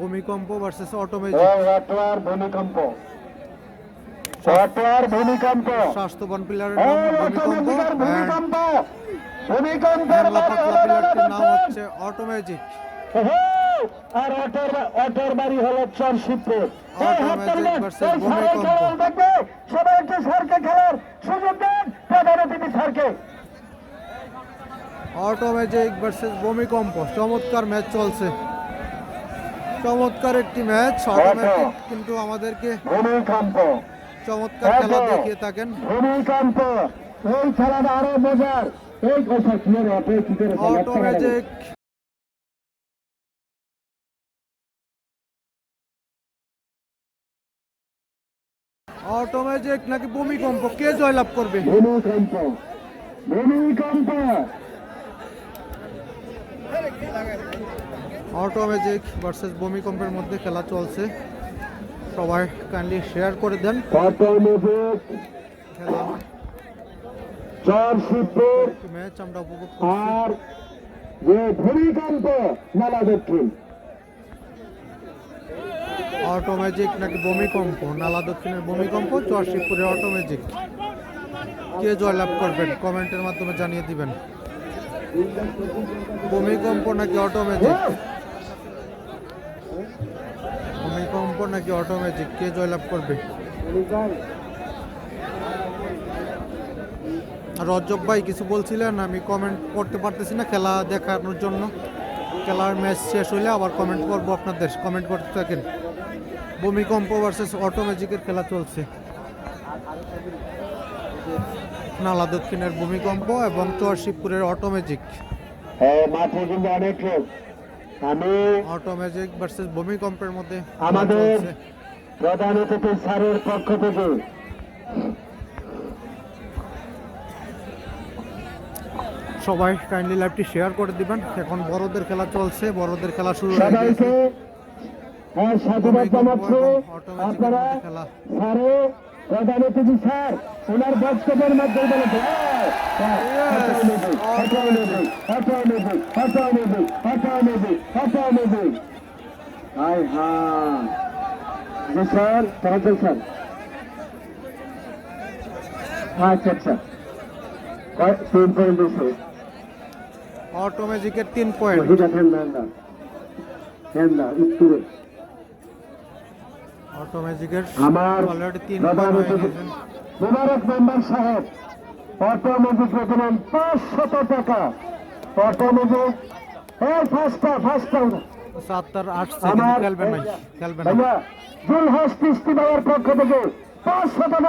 ভূমিকম্প ভার্সেস অটোমেজিক ভূমিকম্প। ভূমিকম্প। স্বাস্থ্যবান প্লেয়ারের নাম ভূমিকম্প। ভূমিকম্প। ভূমিকম্পের প্লেয়ারটির নাম হচ্ছে অটোমেজিক আর অটোর অটোর বাড়ি হলো চরশিবপুর সবাই একটু স্যারকে খেলার সুযোগ দেন। প্রধান অতিথি স্যারকে। অটোমেজিক ভার্সেস ভূমিকম্প। চমৎকার ম্যাচ চলছে। চমৎকার একটি ম্যাচ অটোমেটিক কিন্তু আমাদেরকে চমৎকার খেলা দেখিয়ে থাকেন। এই খেলাটা আরও মজার। এই কথা কি নাকি ভূমিকম্প? কে জয়লাভ করবে? ভূমিকম্প। ভূমিকম্প। অটোমেজিক ভার্সেস ভূমিকম্পের মধ্যে খেলা চলছে। সবাই কাইন্ডলি শেয়ার করে দেন। খেলা। ম্যাচ আমরা উপভোগ করছি। আর যে ভূমিকম্প দক্ষিণ। অটোমেজিক নাকি ভূমিকম্প? নালা দক্ষিণের ভূমিকম্প চরশিবপুরের অটোমেজিক কে জয়লাভ করবেন? কমেন্টের মাধ্যমে জানিয়ে দিবেন। ভূমিকম্প নাকি অটোমেজিক ভূমিকম্প নাকি অটোমেজিক কে জয়লাভ করবে? রজব ভাই, কিছু বলছিলেন? আমি কমেন্ট করতে পারতেছি না খেলা দেখানোর জন্য। খেলার ম্যাচ শেষ হলে আবার কমেন্ট করব আপনাদের। কমেন্ট করতে থাকেন। ভূমিকম্প ভার্সেস অটোমেজিকের খেলা চলছে। নালা দক্ষিণের ভূমিকম্প এবং চরশিবপুরের অটোমেজিক হ্যাঁ মাঠে কিন্তু অনেক লোক। আমি অটোমেজিক ভার্সেস ভূমিকম্পের মধ্যে আমাদের প্রধান অতিথি স্যারের পক্ষ থেকে সবাই কাইন্ডলি লাইভটি শেয়ার করে দিবেন এখন বড়দের খেলা চলছে বড়দের খেলা শুরু হয়ে গেছে হ্যাঁ আপনারা স্যারে প্রধান অতিথি স্যার ওনার বক্তব্যের মধ্যে বলেছে হাই হ্যাঁ জি স্যার তরফ স্যার। আচ্ছা আচ্ছা তিন পয়েন্ট দিয়েছে। অটোমেজিকের তিন পয়েন্ট ঠান্ডা ঠান্ডা অটোমেজিকের আমার অলরেডি তিন পয়েন্ট হয়ে মুবারক মেম্বার সাহেব অটোমেটিক পেলেন পাঁচশত টাকা। এই ফার্স্টটা ফার্স্টটা সাতটার আট সেকেন্ড আমার খেলবে না খেলবে না ভাইয়া জুলহাস কৃষ্টি ভাইয়ের পক্ষ থেকে পাঁচশত টাকা